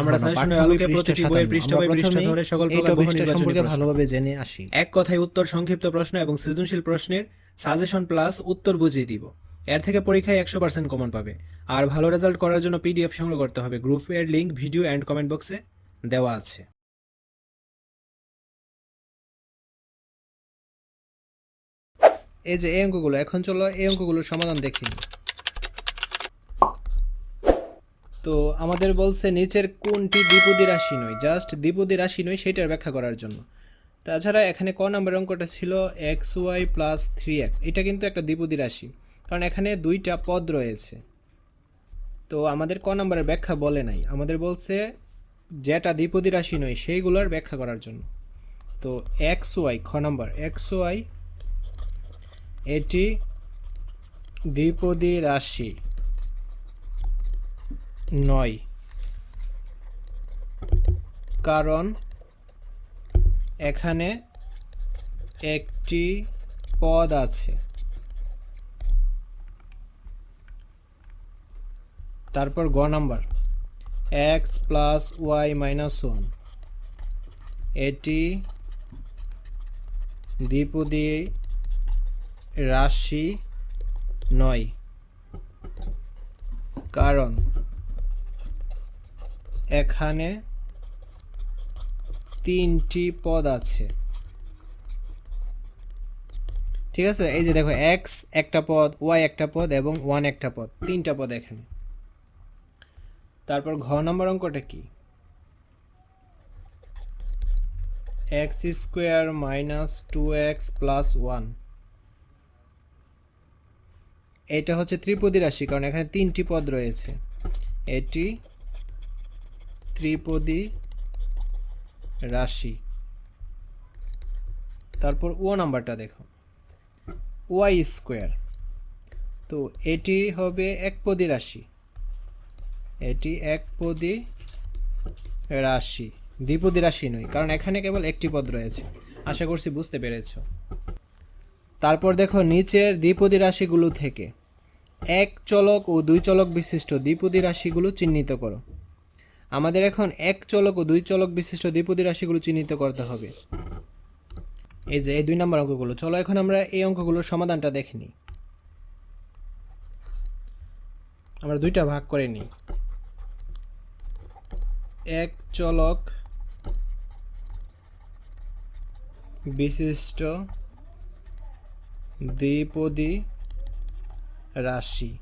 আমরা ঘনক, সাজেশনের পাঠ্য বই আলোকে পৃষ্ঠা প্রতিটি বইয়ের 57 পৃষ্ঠা আমরা বাই পৃষ্ঠা প্রথমেই ধরে সকল এই প্রকার টপিকটা বহুনির্বাচনী সম্পর্কে ভালোভাবে জেনে আসি। এক কথায় উত্তর সংক্ষিপ্ত প্রশ্ন এবং সৃজনশীল প্রশ্নের সাজেশন প্লাস উত্তর বুঝিয়ে দিব। এর থেকে পরীক্ষায় একশো পার্সেন্ট কমন পাবে। আর ভালো রেজাল্ট করার জন্য পিডিএফ সংগ্রহ করতে হবে। গ্রুপ এর লিঙ্ক ভিডিও অ্যান্ড কমেন্ট বক্সে দেওয়া আছে। এই যে এই অঙ্কগুলো এখন চলো এই অঙ্কগুলোর সমাধান দেখি তো আমাদের বলছে নিচের কোনটি দ্বিপদী রাশি নয়? জাস্ট দ্বিপদী রাশি নয় সেটার ব্যাখ্যা করার জন্য। তাছাড়া এখানে ক নাম্বার অঙ্কটা ছিল X Y plus three X এটা কিন্তু একটা দ্বিপদী রাশি, কারণ এখানে দুইটা পদ রয়েছে। তো আমাদের ক নাম্বারের ব্যাখ্যা বলে নাই। আমাদের বলছে যেটা দ্বিপদী রাশি নয়, সেইগুলোর ব্যাখ্যা করার জন্য। তো এক্স ওয়াই খ নাম্বার এক্স ওয়াই এটি দ্বিপদী রাশি। নয়। কারণ এখানে একটি পদ আছে। তারপর গ number. X plus Y minus one এটি দ্বিপদী রাশি নয়। কারণ এখানে তিনটি পদ আছে। ঠিক আছে? এই যে দেখো এক্স একটা পদ ওয়াই একটা পদ এবং ওয়ান একটা পদ, তিনটা পদ এখানে। তারপর ঘ নম্বর অঙ্কটা কি? X square minus two X plus one এটা হচ্ছে ত্রিপদী রাশি, কারণ এখানে তিনটি পদ রয়েছে। এটি ত্রিপদী রাশি। তারপর ও নাম্বারটা দেখো। Y square. তো এটি হবে একপদী রাশি। এটি একপদী রাশি। দ্বিপদী রাশি নয়, কারণ এখানে কেবল একটি পদ রয়েছে। আশা করছি বুঝতে পেরেছ। তারপর দেখো নিচের দ্বিপদী রাশিগুলো থেকে এক চলক ও দুই চলক বিশিষ্ট দ্বিপদী রাশিগুলো চিহ্নিত করো। আমাদের এখন এক চলক ও দুই চলক বিশিষ্ট দ্বিপদী রাশিগুলো চিহ্নিত করতে হবে। এই যে, এই দুই নম্বর অঙ্কগুলো। চলো এখন আমরা এই অঙ্কগুলোর সমাধানটা দেখে নিই। আমরা দুইটা ভাগ করে নিই। এক চলক বিশিষ্ট দ্বিপদী রাশি।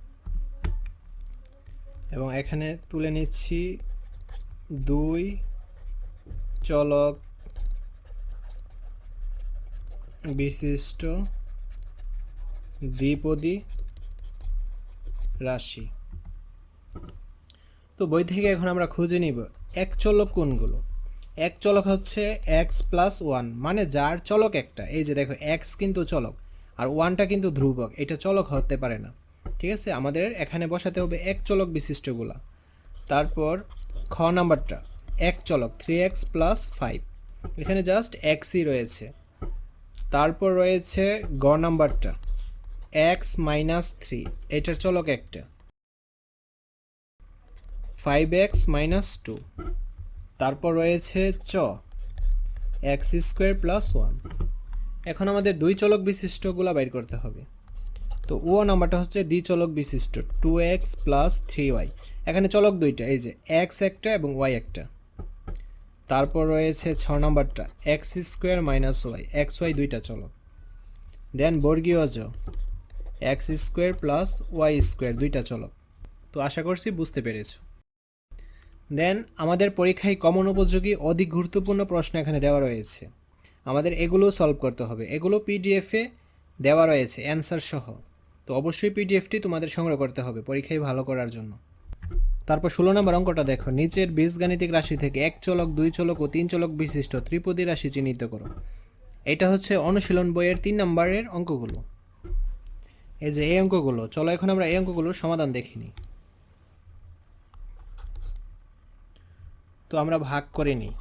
এবং এখানে তুলে নিচ্ছি দুই, চলক বিশিষ্ট দ্বিপদী রাশি। তো বই থেকে এখন আমরা খুঁজে নিব এক চলক কোনগুলো? এক চলক হচ্ছে এক্স প্লাস ওয়ান মানে যার চলক একটা। এই যে দেখো এক্স কিন্তু চলক, আর ওয়ানটা কিন্তু ধ্রুবক। এটা চলক হতে পারে না। ঠিক আছে? আমাদের এখানে বসাতে হবে এক চলক বিশিষ্টগুলা। তারপর খ নাম্বারটা। এক চলক থ্রি এক্স প্লাস ফাইভ এখানে জাস্ট এক্সই রয়েছে। তারপর রয়েছে গ নাম্বারটা। এক্স মাইনাস থ্রি এটার চলক একটা। ফাইভ এক্স মাইনাস টু তারপর রয়েছে চ এক্স স্কোয়ার প্লাস ওয়ান এখন আমাদের দুই চলক বিশিষ্টগুলো বাইর করতে হবে। তো ও নাম্বারটা হচ্ছে দ্বিচলক বিশিষ্ট, two X plus three Y. এখানে চলক দুইটা, এই যে এক্স একটা এবং ওয়াই একটা। তারপর রয়েছে ছ নাম্বারটা, X square minus Y, X Y দুইটা চলক। দেন বর্গীয় জ, X square plus Y square দুইটা চলক। তো আশা করছি বুঝতে পেরেছ। দেন আমাদের পরীক্ষায় কমন উপযোগী অধিক গুরুত্বপূর্ণ প্রশ্ন এখানে দেওয়া রয়েছে। আমাদের এগুলো সলভ করতে হবে। এগুলো পিডিএফে দেওয়া রয়েছে অ্যান্সার সহ। তো অবশ্যই পিডিএফটি তোমাদের সংগ্রহ করতে হবে পরীক্ষায় ভালো করার জন্য। তারপর ষোলো নম্বর অঙ্কটা দেখো। নিচের বীজগাণিতিক রাশি থেকে এক চলক, দুই চলক ও তিন চলক বিশিষ্ট ত্রিপদী রাশি চিহ্নিত করো। এটা হচ্ছে অনুশীলন বইয়ের তিন নম্বরের অঙ্কগুলো। এই যে এই অঙ্কগুলো, চলো এখন আমরা এই অঙ্কগুলোর সমাধান দেখিনি তো আমরা ভাগ করে নিই।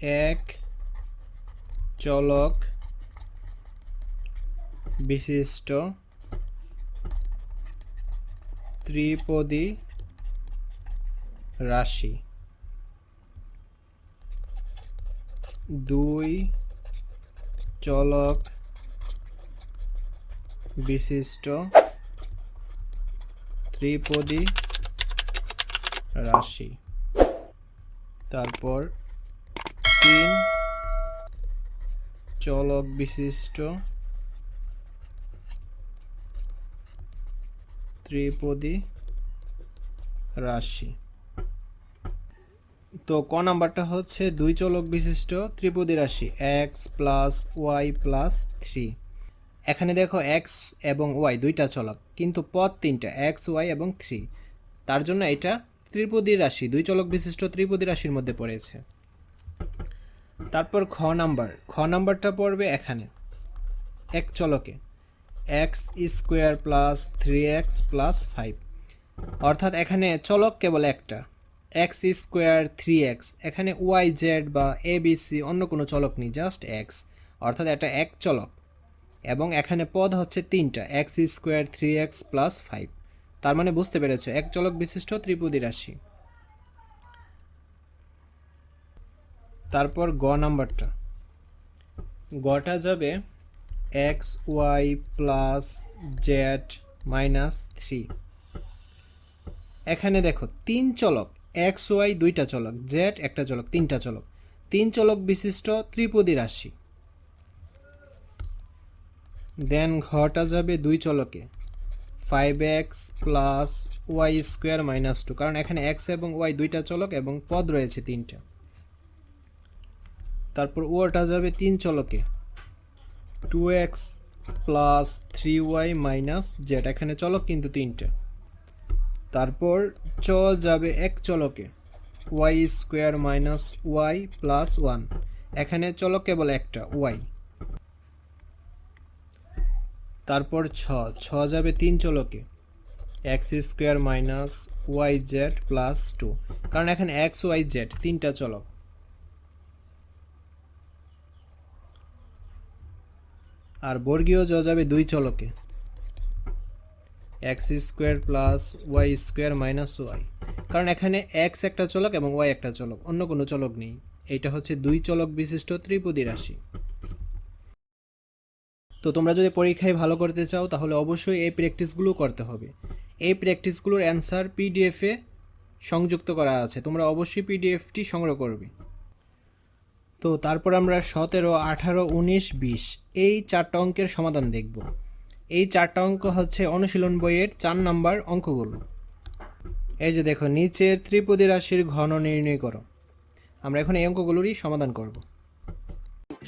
এক চলক বিশিষ্ট ত্রিপদী রাশি। দুই চলক বিশিষ্ট ত্রিপদী রাশি। তারপর তিন চলক বিশিষ্ট ত্রিপদী রাশি। তো ক নাম্বারটা হচ্ছে দুই চলক বিশিষ্ট ত্রিপদী রাশি X plus Y plus three এখানে দেখো এক্স এবং ওয়াই দুইটা চলক, কিন্তু পদ তিনটা এক্স ওয়াই এবং থ্রি তার জন্য এটা ত্রিপদী রাশি, দুই চলক বিশিষ্ট ত্রিপদী রাশির মধ্যে পড়েছে। তারপর খ নাম্বার, খ নাম্বারটা পড়বে এখানে, এক চলকে। X square plus three X plus five. অর্থাৎ এখানে চলক কেবল একটা। X square three X. এখানে ওয়াই জেড বা এ বি সি অন্য কোনো চলক নেই, জাস্ট এক্স। অর্থাৎ এটা এক চলক। এবং এখানে পদ হচ্ছে তিনটা, X square three X plus five. তার মানে বুঝতে পেরেছ, এক চলক বিশিষ্ট ত্রিপদী রাশি। তারপর গ নাম্বারটা। গটা যাবে X Y plus Z minus three এখানে দেখো, তিন চলক এক্স ওয়াই দুইটা চলক জেড একটা চলক, তিনটা চলক। তিন চলক বিশিষ্ট ত্রিপদী রাশি। দেন ঘটা যাবে দুই চলকে। Five X plus Y square minus two কারণ এখানে এক্স এবং ওয়াই দুইটা চলক এবং পদ রয়েছে তিনটা। তারপর ওটা যাবে তিন চলকে। Two X plus three Y minus Z এখানে চলক কিন্তু তিনটা। তারপর চ যাবে এক চলকে Y square minus Y plus one এখানে চলক কেবল একটা ওয়াই তারপর ছ ছ যাবে তিন চলকে X square minus Y Z plus two কারণ এখানে এক্স ওয়াই জেড তিনটা চলক। আর বর্গীয় জ যাবে দুই চলকে। X square plus Y square minus Y. কারণ এখানে এক্স একটা চলক এবং ওয়াই একটা চলক, অন্য কোনো চলক নেই। এইটা হচ্ছে দুই চলক বিশিষ্ট ত্রিপদী রাশি। তো তোমরা যদি পরীক্ষায় ভালো করতে চাও, তাহলে অবশ্যই এই প্র্যাকটিসগুলো করতে হবে। এই প্র্যাকটিসগুলোর অ্যান্সার পিডিএফে সংযুক্ত করা আছে। তোমরা অবশ্যই পিডিএফটি সংগ্রহ করবে। তো তারপর আমরা সতেরো, আঠারো, উনিশ, বিশ এই চারটা অঙ্কের সমাধান দেখব। এই চারটা অঙ্ক হচ্ছে অনুশীলন বইয়ের চার নাম্বার অঙ্কগুলো। এই যে দেখো, নিচের ত্রিপদী রাশির ঘন নির্ণয় করো। আমরা এখন এই অঙ্কগুলোরই সমাধান করব।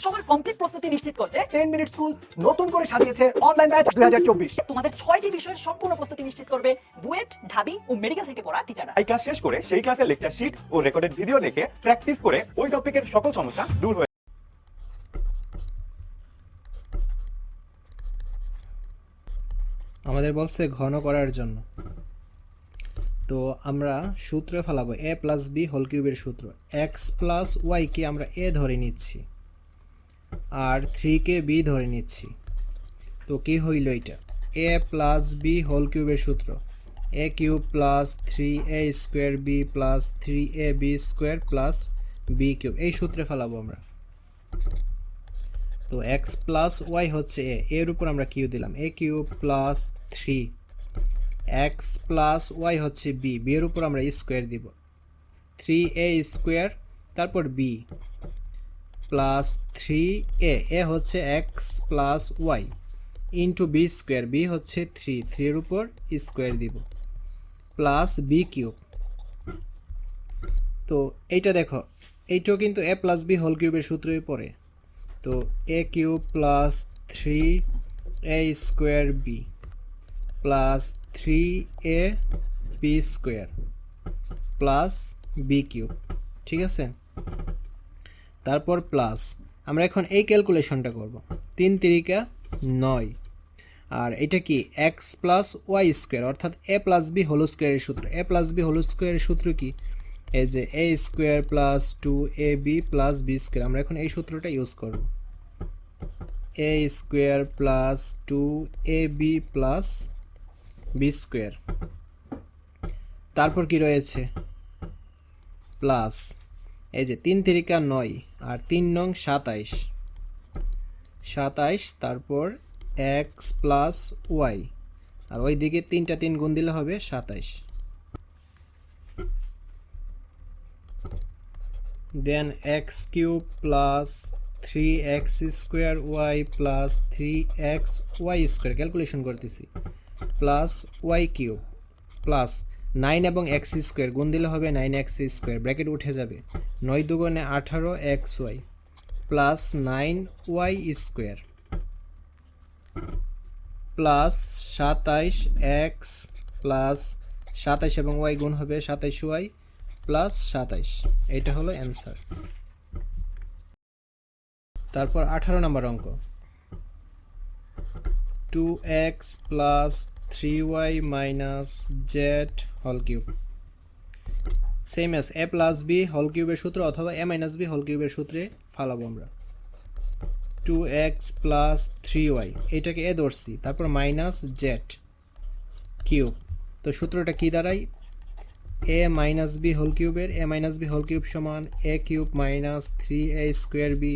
সবার কমপ্লিট প্রস্তুতি নিশ্চিত করতে টেন মিনিট স্কুল নতুন করে সাজিয়েছে অনলাইন ব্যাচ দুই তোমাদের ছয়টি বিষয়ের সম্পূর্ণ প্রস্তুতি নিশ্চিত করবে বুয়েট ঢাবি ও মেডিকেল থেকে পড়া টিচাররা এই ক্লাস শেষ করে সেই ক্লাসের লেকচার শিট ও রেকর্ডেড ভিডিও দেখে প্র্যাকটিস করে ওই টপিকের সকল সমস্যা দূর হয়ে আমাদের বলছে ঘন করার জন্য। তো আমরা সূত্রে ফেলাবো এ প্লাস বি হোল কিউবের সূত্র। এক্স প্লাস ওয়াইকে আমরা এ ধরে নিচ্ছি। আর থ্রিকে বি ধরে নিচ্ছি। তো কি হইল এটা এ প্লাস বি হোল কিউবের সূত্র। A cube plus three A square B plus three A B square plus B cube এই সূত্রে ফেলাবো আমরা। তো এক্স প্লাস ওয়াই হচ্ছে এ এর উপর আমরা কিউ দিলাম। A cube plus three X plus Y হচ্ছে বি বি এর উপর আমরা স্কোয়ার দিব। থ্রি এ স্কোয়ার তারপর B plus three A A হচ্ছে X plus Y into B square B হচ্ছে থ্রি থ্রির উপর স্কোয়ার দিব প্লাস বি কিউব তো এইটা দেখো, এইটাও কিন্তু এ প্লাস বি হোল কিউবের সূত্রই পড়ে। তো A cube plus three A square B plus three A B square plus B cube ঠিক আছে? তারপর প্লাস আমরা এখন এই ক্যালকুলেশনটা করব। তিন তিরিকা নয়। আর এটা কি? এক্স প্লাস ওয়াই স্কোয়ার অর্থাৎ এ প্লাস বি হোল স্কোয়ারের সূত্র। এ প্লাস বি হোল স্কোয়ারের সূত্র কি? এই যে A square plus two A B plus B square আমরা এখন এই সূত্রটা ইউজ করব। A square plus two A B plus B square তারপর কি রয়েছে? প্লাস এই যে তিন তিরিকা নয় আর তিন নং সাতাইশ। সাতাইশ, তারপর এক্স প্লাস ওয়াই। আর ওই দিকে তিনটা তিন গুণ দিলে হবে সাতাইশ। Then X cube plus three X square Y plus three X Y square, calculation করতেছি। Plus Y cube, plus nine এবং এক্স স্কোয়ার, গুণ দিলে হবে নাইন এক্স স্কোয়ার, ব্র্যাকেট উঠে যাবে। নয় দুগুণে আঠারো X Y, plus nine Y square, plus সাতাইশ এক্স, প্লাস সাতাইশ এবং ওয়াই গুণ হবে সাতাইশ ওয়াই, প্লাস সাতাইশ। এটা হলো অ্যান্সার। তারপর আঠারো নম্বর অঙ্ক। Two X plus three Y minus Z হল cube same as A plus B হল কিউবের সূত্র অথবা এ মাইনাস বি হল কিউবের সূত্রে ফালাবো আমরা। Two X plus three Y এটাকে এ ধরছি, তারপর মাইনাস জেড কিউব তো সূত্রটা কী দাঁড়ায়? এ মাইনাস বি হোল কিউবের A minus B whole cube সমান A cube minus three A square B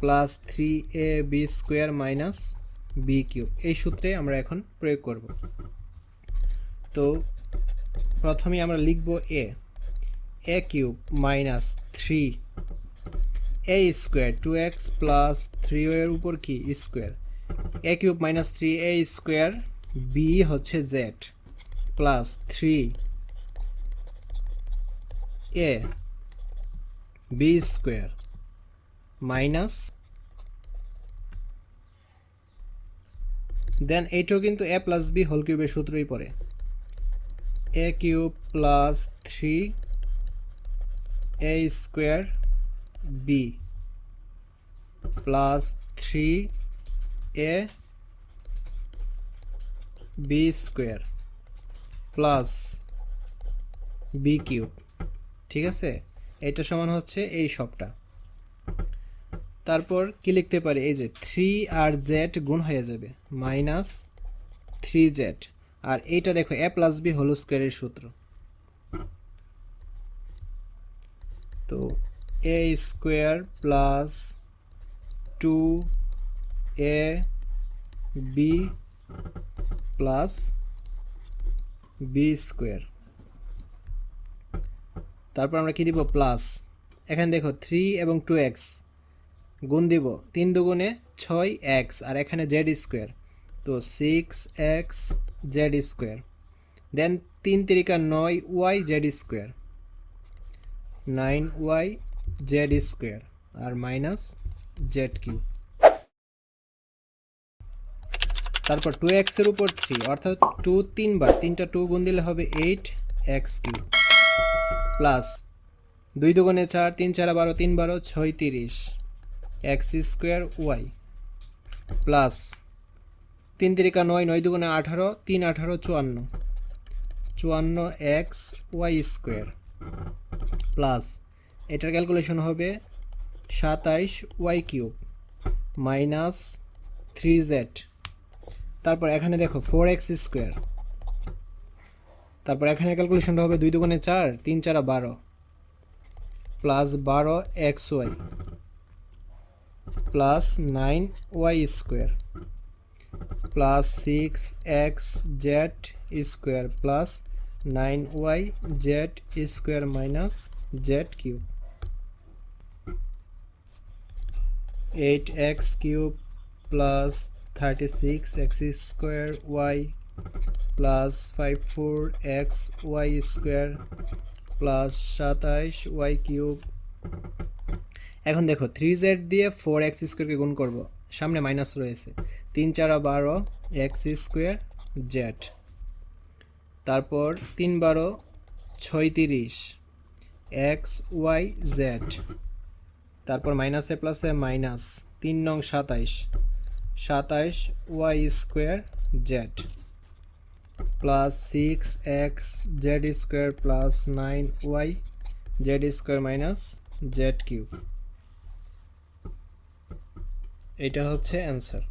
plus three A B square minus B cube এই সূত্রে আমরা এখন প্রয়োগ করব। তো প্রথমে আমরা লিখব A A cube minus three A square two X plus three এর উপর কি? Square A cube minus three A square B হচ্ছে Z plus three A B square minus then এইটাও কিন্তু এ প্লাস বি হোল কিউবের সূত্রই পড়ে। A cube plus three A square B plus three A B square plus B cube ঠিক আছে? এটা সমান হচ্ছে এই সবটা। তারপর কি লিখতে পারি? এই যে থ্রি আর জেড গুণ হয়ে যাবে। মাইনাস থ্রি জেড আর এইটা দেখো এ প্লাস বি হোল স্কোয়ারের সূত্র। তো A square plus two A B plus B square তারপর আমরা কি দিব? প্লাস এখানে দেখো থ্রি এবং টু এক্স গুণ দিব তিন দুগুণে ছয় এক্স, আর এখানে জেড স্কোয়ার। তো সিক্স এক্স জেড স্কোয়ার। দেন তিন তিরিকা নয় Y Z square. Nine Y Z square, আর মাইনাস জেড কিউ তারপর টু এক্সের উপর থ্রি, অর্থাৎ টু তিনবার, তিনটা টু গুণ দিলে হবে এইট এক্স কিউ প্লাস দুই দুগুণে চার, তিন চার বারো, তিন বারো, ছয় তিরিশ। এক্স স্কোয়ার ওয়াই প্লাস তিন তিরিকা নয় নয় দুগুণে আঠারো, তিন আঠারো চুয়ান্ন। চুয়ান্ন এক্স ওয়াই স্কোয়ার প্লাস এটার ক্যালকুলেশন হবে সাতাইশ Y cube minus three Z. তারপর এখানে দেখো ফোর এক্স স্কোয়ার। তারপর এখানে ক্যালকুলেশনটা হবে দুই দুগুণে চার, তিন চারা বারো। প্লাস বারো X Y. Plus nine Y square plus six X Z square plus nine Y Z square minus Z cube eight X cube plus thirty six X square Y plus five four X Y square plus সাতাইশ Y cube এখন দেখো three Z দিয়ে four x স্কোয়ারকে গুণ করব। সামনে minus রয়েছে। তিন চারা বারো এক্স স্কোয়ার জেড তারপর তিন বারো ছয়তিরিশ এক্স ওয়াই জেড তারপর মাইনাসে প্লাসে মাইনাস তিন নং সাতাইশ। সাতাইশ Y square Z plus six X Z square plus nine Y Z square minus Z cube এটা হচ্ছে অ্যান্সার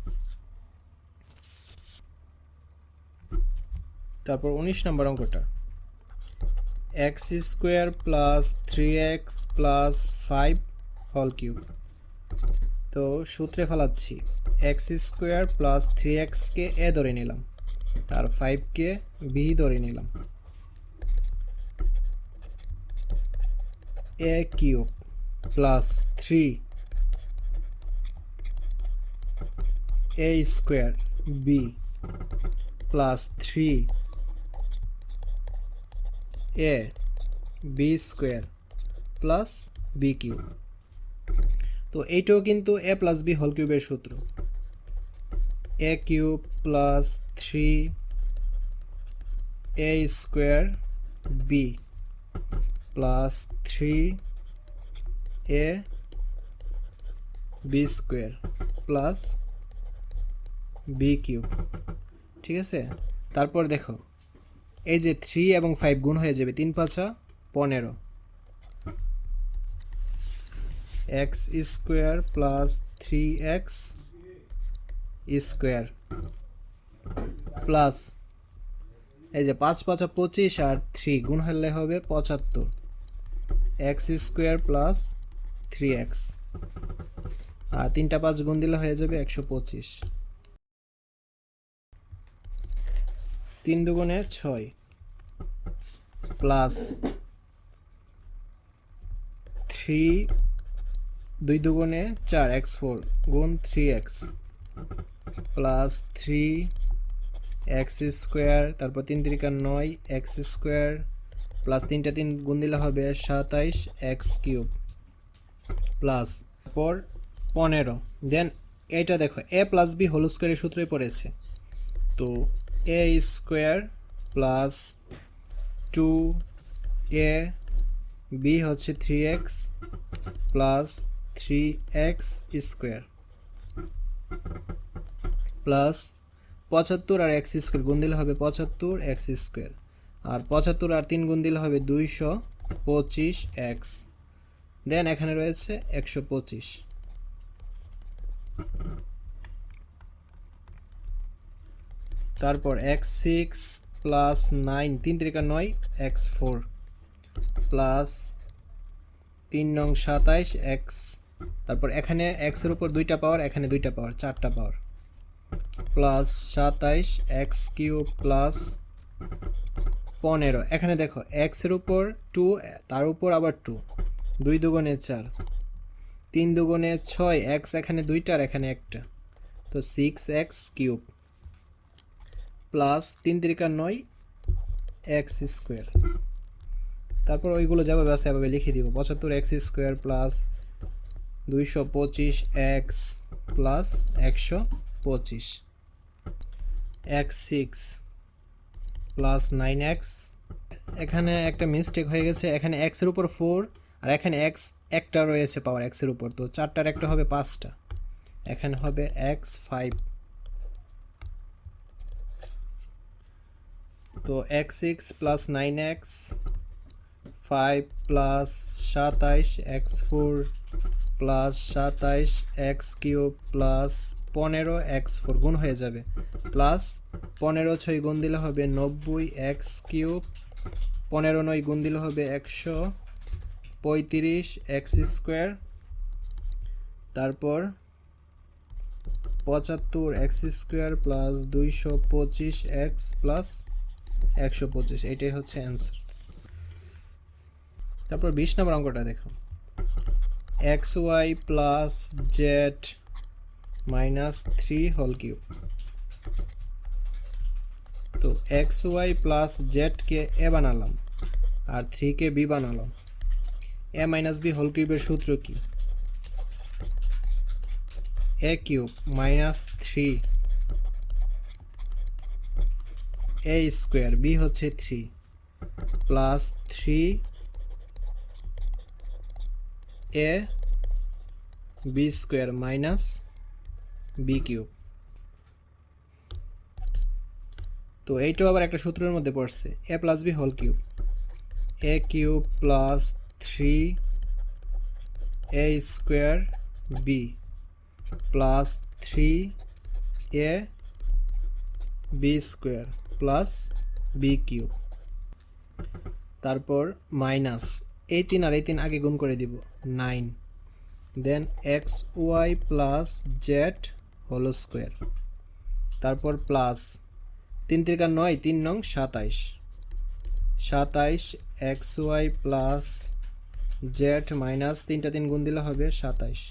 তারপর উনিশ নম্বর অঙ্কটা। X square plus three X plus five হল কিউব তো সূত্রে ফেলাচ্ছি এক্স স্কোয়ার প্লাস থ্রি এক্সকে এ ধরে নিলাম, আর ফাইভকে বি ধরে নিলাম। A cube plus three A square B plus three A B square plus B cube তো এইটাও কিন্তু এ প্লাস বি হোল কিউবের সূত্র। A cube plus three A square B plus three A B square plus B cube ঠিক আছে? তারপর দেখো, এই যে থ্রি এবং ফাইভ গুণ হয়ে যাবে তিন পাঁচা পনেরো। X square plus three X square plus এই যে পাঁচ পাঁচা পঁচিশ আর থ্রি গুণ হলে হবে পঁচাত্তর। X square plus three X আর তিনটা পাঁচ গুণ দিলে হয়ে যাবে একশো পঁচিশ। তিন দুগুণে ছয় প্লাস থ্রি দুই দুগুণে চার, এক্স ফোর, গুণ three X plus three X square, তারপর তিন তিরিকা নয়, এক্স স্কোয়ার প্লাস তিনটা তিন গুণ দিলে হবে সাতাইশ এক্স কিউব প্লাস পর পনেরো। দেন এটা দেখো, এ প্লাস বি হোল স্কোয়ারের সূত্রই পড়েছে। তো A square plus two A B হচ্ছে three X plus three X square plus পঁচাত্তর আর এক্স স্কোয়ার গুণ দিলে হবে পঁচাত্তর এক্স স্কোয়ার আর পঁচাত্তর আর তিন গুণ দিলে হবে দুইশো পঁচিশ এক্স দেন এখানে রয়েছে একশো পঁচিশ। তারপর এক্স সিক্স প্লাস নাইন তিন তিরিকা নয় এক্স ফোর প্লাস তিন নং সাতাইশ এক্স তারপর এখানে এক্সের উপর দুইটা পাওয়ার এখানে দুইটা পাওয়ার চারটা পাওয়ার প্লাস সাতাইশ এক্স কিউ প্লাস পনেরো। এখানে দেখো এক্সের উপর টু তার উপর আবার টু দুই দুগুণে চার, তিন দুগুণে ছয় এক্স এখানে দুইটা আর এখানে একটা। তো সিক্স এক্স কিউব প্লাস তিন তিরিকা নয়, এক্স স্কোয়ার। তারপর ওইগুলো যাবে বাসে এভাবে লিখে দিব। পঁচাত্তর এক্স স্কোয়ার প্লাস দুইশো পঁচিশ এক্স প্লাস একশো পঁচিশ। X six plus nine X. এখানে একটা মিস্টেক হয়ে গেছে। এখানে এক্সের উপর ফোর আর এখানে এক্স একটা রয়েছে পাওয়ার এক্সের উপর। তো চারটার একটা হবে পাঁচটা। এখানে হবে এক্স ফাইভ। তো X six plus nine X five plus সাতাইশ এক্স ফোর প্লাস সাতাইশ এক্স কিউব প্লাস পনেরো এক্স ফোর গুণ হয়ে যাবে। প্লাস পনেরো ছয় গুণ দিলে হবে নব্বই এক্স কিউব পনেরো নয় গুণ দিলে হবে একশো পঁয়ত্রিশ এক্স স্কোয়ার তারপর পঁচাত্তর এক্স স্কোয়ার প্লাস দুইশো পঁচিশ এক্স প্লাস একশো পঁচিশ, এটাই হচ্ছে অ্যান্সার তারপর বিশ নম্বর অঙ্কটা দেখো। X Y plus Z minus three whole cube. তো এক্স ওয়াই প্লাস জেডকে এ বানালাম আর থ্রিকে বি বানালাম। এ মাইনাস বি হোল কিউবের সূত্র কি? A cube minus three A square B হচ্ছে three plus three A B square minus B cube তো এইটাও আবার একটা সূত্রের মধ্যে পড়ছে A plus B whole cube A cube plus three A square B plus three A B square plus B cube তারপর minus এই তিন আর এই তিন আগে গুণ করে দিব nine then X Y plus Z whole square তারপর প্লাস তিন তিরিকা নয়, তিন নং সাতাইশ। সাতাইশ X Y plus Z minus তিনটা তিন গুণ দিলে হবে সাতাইশ।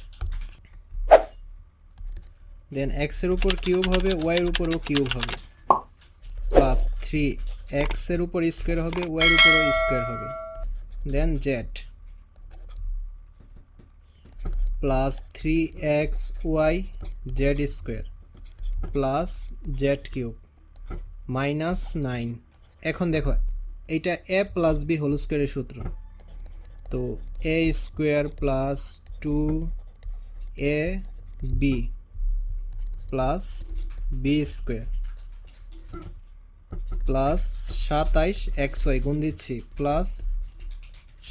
দেন এক্সের উপর কিউব হবে ওয়াইয়ের উপরও কিউব হবে। প্লাস থ্রি এক্সের উপর স্কোয়ার হবে ওয়াইয়ের উপরও স্কোয়ার হবে। Then z plus three x y z square plus z cube minus nine এখন দেখো এইটা এ প্লাস বি হোল স্কোয়ারের সূত্র। তো a square plus two a b plus b square. Plus সাতাইশ এক্স ওয়াই গুণ দিচ্ছি, প্লাস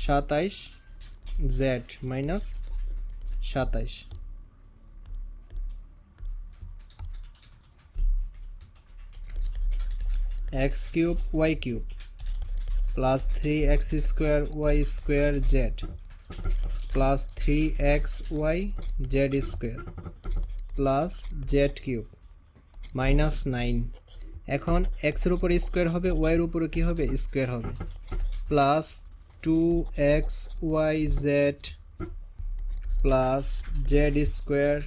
সাতাইশ জেড মাইনাস সাতাইশ। X cube, y cube, plus three x square, y square z, plus three x y z square. Plus z cube minus nine এখন এক্সের উপর square হবে ওয়াইয়ের উপরে কী হবে? স্কোয়ার হবে। Plus two x y z plus z square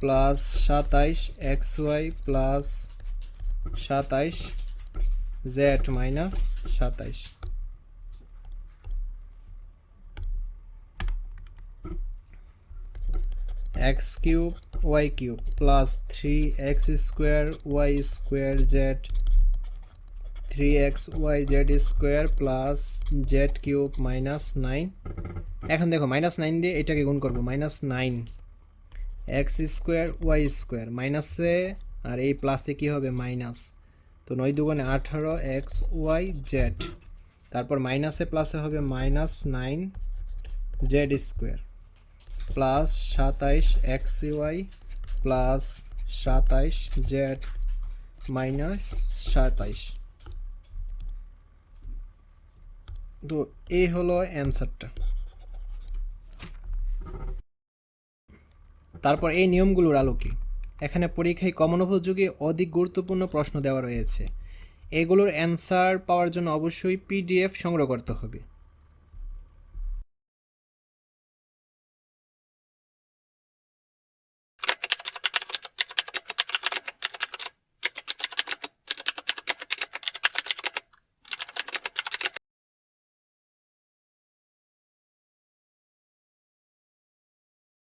plus সাতাইশ x Y plus সাতাইশ জেড মাইনাস সাতাইশ। X cube, y cube, plus three x square, y square z, three x y z square plus z cube minus nine. এখন দেখো, minus nine দিয়ে এটাকে গুণ করব, minus nine. X square, y square, মাইনাসে আর এই প্লাসে কী হবে? মাইনাস। তো নয় দুগুণে আঠারো এক্স ওয়াই জেড। তারপর মাইনাসে প্লাসে হবে minus nine z square. Plus সাতাইশ এক্স ওয়াই প্লাস সাতাইশ জেড মাইনাস সাতাইশ। তো এই হলো অ্যান্সারটা। তারপর এই নিয়মগুলোর আলোকে এখানে পরীক্ষায় কমন উপযোগী অধিক গুরুত্বপূর্ণ প্রশ্ন দেওয়া রয়েছে। এগুলোর অ্যান্সার পাওয়ার জন্য অবশ্যই পিডিএফ সংগ্রহ করতে হবে।